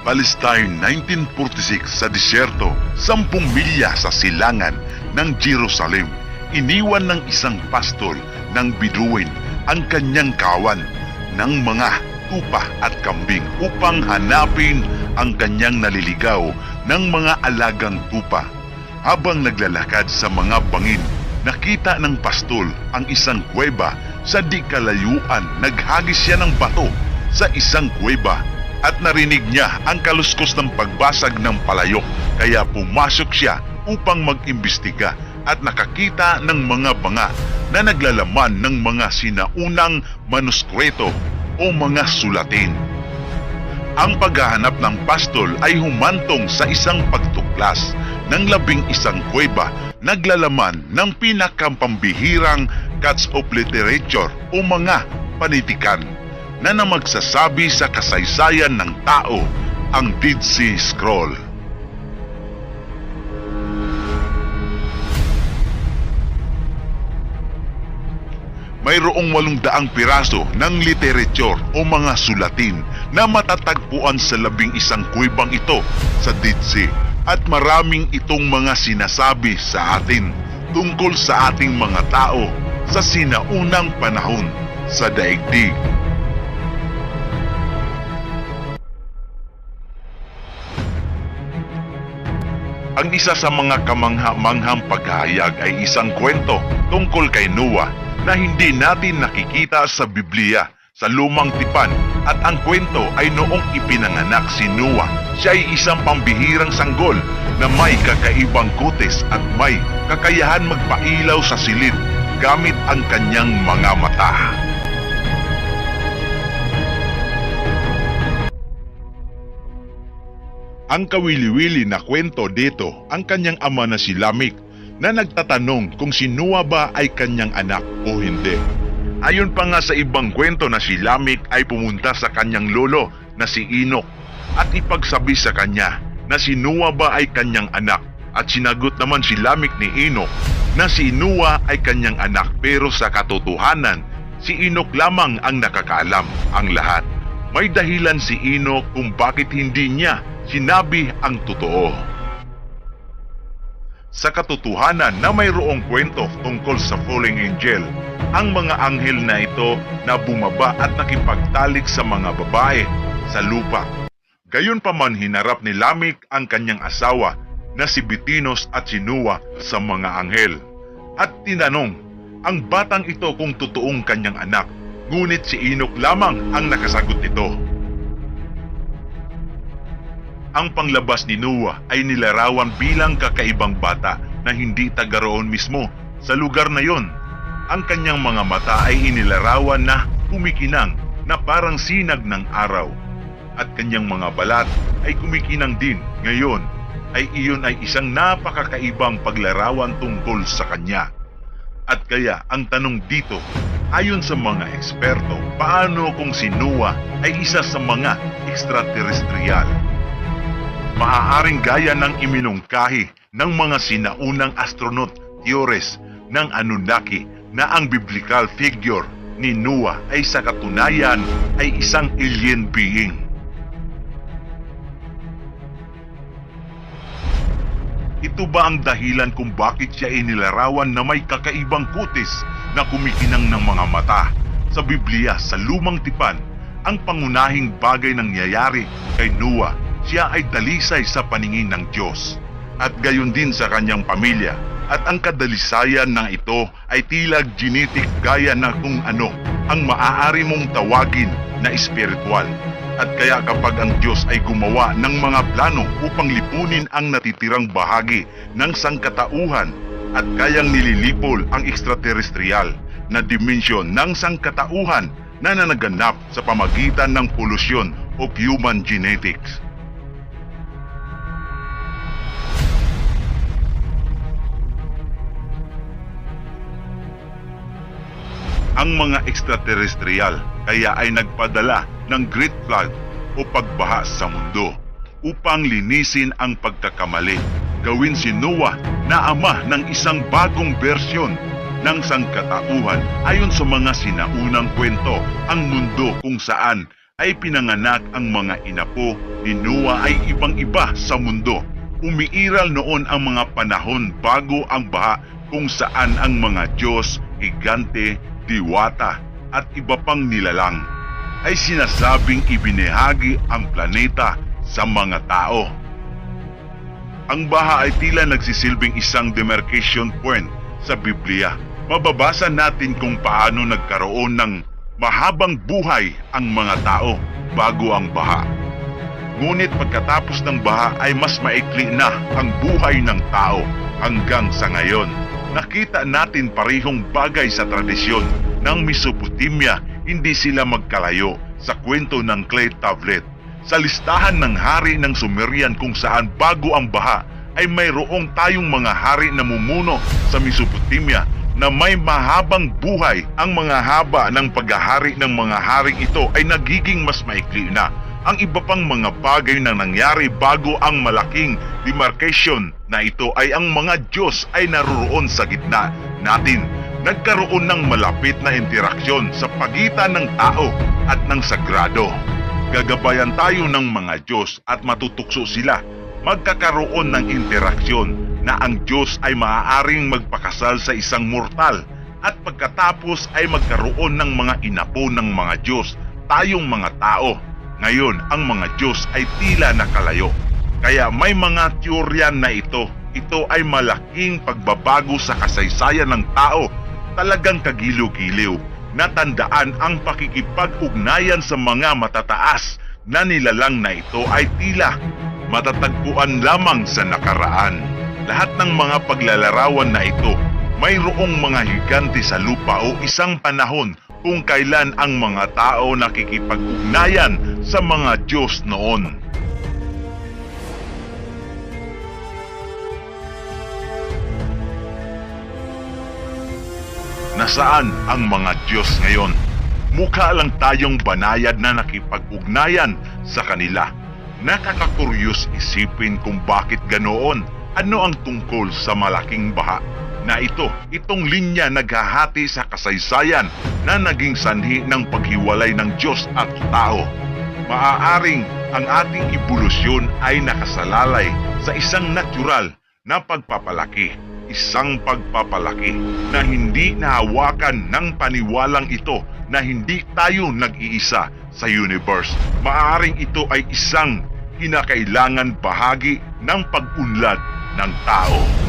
Palestine 1946 sa disyerto, sampung milya sa silangan ng Jerusalem. Iniwan ng isang pastol ng Biduin ang kanyang kawan ng mga tupa at kambing upang hanapin ang kanyang naliligaw ng mga alagang tupa. Habang naglalakad sa mga bangin, nakita ng pastol ang isang kuweba sa di kalayuan. Naghagis siya ng bato sa isang kuweba at narinig niya ang kaluskos ng pagbasag ng palayok kaya pumasok siya upang mag-imbestiga at nakakita ng mga banga na naglalaman ng mga sinaunang manuskreto o mga sulatin. Ang paghahanap ng pastol ay humantong sa isang pagtuklas ng labing isang kuweba naglalaman ng pinakampambihirang cuts of literature o mga panitikan na namagsasabi sa kasaysayan ng tao ang Dead Sea Scroll. mayroong walong daang piraso ng literature o mga sulatin na matatagpuan sa labing isang kuwebang ito sa Dead Sea at maraming itong mga sinasabi sa atin tungkol sa ating mga tao sa sinaunang panahon sa daigdig. Ang isa sa mga kamangha-manghang paghahayag ay isang kwento tungkol kay Noah na hindi natin nakikita sa Biblia sa lumang tipan at ang kwento ay noong ipinanganak si Noah. Siya ay isang pambihirang sanggol na may kakaibang kutis at may kakayahan magpailaw sa silid gamit ang kanyang mga mata. Ang kawili-wili na kwento dito ang kanyang ama na si Lamik na nagtatanong kung si Noah ba ay kanyang anak o hindi. Ayon pa nga sa ibang kwento na si Lamik ay pumunta sa kanyang lolo na si Enoch at ipagsabi sa kanya na si Noah ba ay kanyang anak at sinagot naman si Lamik ni Enoch na si Noah ay kanyang anak pero sa katotohanan si Enoch lamang ang nakakaalam ang lahat. May dahilan si Enoch kung bakit hindi niya sinabi ang totoo. Sa katotohanan na mayroong kwento tungkol sa falling angel, ang mga anghel na ito na bumaba at nakipagtalik sa mga babae sa lupa. Gayon pa man hinarap ni Lamik ang kanyang asawa na si Bitinos at si Noah sa mga anghel. At tinanong ang batang ito kung totoong kanyang anak, ngunit si Enoch lamang ang nakasagot nito. Ang panglabas ni Noah ay nilarawan bilang kakaibang bata na hindi taga roon mismo sa lugar na yon. Ang kanyang mga mata ay inilarawan na kumikinang na parang sinag ng araw. At kanyang mga balat ay kumikinang din. Ngayon ay iyon ay isang napakakaibang paglarawan tungkol sa kanya. At kaya ang tanong dito, ayon sa mga eksperto, paano kung si Noah ay isa sa mga extraterrestrial? Maaaring gaya ng iminungkahi ng mga sinaunang astronaut theories ng Anunnaki na ang biblical figure ni Noah ay sa katunayan ay isang alien being. Ito ba ang dahilan kung bakit siya inilarawan na may kakaibang kutis na kumikinang ng mga mata? Sa Biblia, sa lumang tipan, ang pangunahing bagay nangyayari kay Noah siya ay dalisay sa paningin ng Diyos at gayon din sa kanyang pamilya at ang kadalisayan ng ito ay tila genetic gaya na kung ano ang maaari mong tawagin na espiritual. At kaya kapag ang Diyos ay gumawa ng mga plano upang lipunin ang natitirang bahagi ng sangkatauhan at kayang nililipol ang extraterrestrial na dimensyon ng sangkatauhan na nanaganap sa pamagitan ng polusyon o human genetics. Ang mga extraterrestrial kaya ay nagpadala ng Great Flood o pagbaha sa mundo upang linisin ang pagkakamali. Gawin si Noah na ama ng isang bagong bersyon ng sangkatauhan ayon sa mga sinaunang kwento ang mundo kung saan ay pinanganak ang mga inapo ni Noah ay ibang-iba sa mundo. Umiiral noon ang mga panahon bago ang baha kung saan ang mga Diyos, higante, diwata at iba pang nilalang ay sinasabing ibinahagi ang planeta sa mga tao. Ang baha ay tila nagsisilbing isang demarcation point sa Biblia. Mababasa natin kung paano nagkaroon ng mahabang buhay ang mga tao bago ang baha. Ngunit pagkatapos ng baha ay mas maikli na ang buhay ng tao hanggang sa ngayon. Nakita natin parehong bagay sa tradisyon ng Mesopotamia, hindi sila magkalayo sa kwento ng clay tablet. Sa listahan ng hari ng Sumerian kung saan bago ang baha ay mayroong tayong mga hari na mumuno sa Mesopotamia na may mahabang buhay. Ang mga haba ng paghahari ng mga haring ito ay nagiging mas maikli na. Ang iba pang mga bagay na nangyari bago ang malaking demarcation na ito ay ang mga Diyos ay naroon sa gitna natin. Nagkaroon ng malapit na interaksyon sa pagitan ng tao at ng sagrado. Gagabayan tayo ng mga Diyos at matutukso sila. Magkakaroon ng interaksyon na ang Diyos ay maaaring magpakasal sa isang mortal at pagkatapos ay magkaroon ng mga inapo ng mga Diyos, tayong mga tao. Ngayon, ang mga Diyos ay tila nakalayo. Kaya may mga teorya na ito. Ito ay malaking pagbabago sa kasaysayan ng tao. Talagang kagiliw-giliw. Natandaan ang pakikipag-ugnayan sa mga matataas na nilalang na ito ay tila matatagpuan lamang sa nakaraan. Lahat ng mga paglalarawan na ito, mayroong mga higante sa lupa o isang panahon kung kailan ang mga tao nakikipag-ugnayan sa mga Diyos noon. Nasaan ang mga Diyos ngayon? Mukha lang tayong banayad na nakipag-ugnayan sa kanila. Nakakakuryos isipin kung bakit ganoon. Ano ang tungkol sa malaking baha na ito? Itong linya naghahati sa kasaysayan na naging sanhi ng paghiwalay ng Diyos at tao. Maaaring ang ating ebolusyon ay nakasalalay sa isang natural na pagpapalaki. Isang pagpapalaki na hindi nahawakan ng paniwalang ito na hindi tayo nag-iisa sa universe. Maaaring ito ay isang kinakailangan bahagi ng pag-unlad ng tao.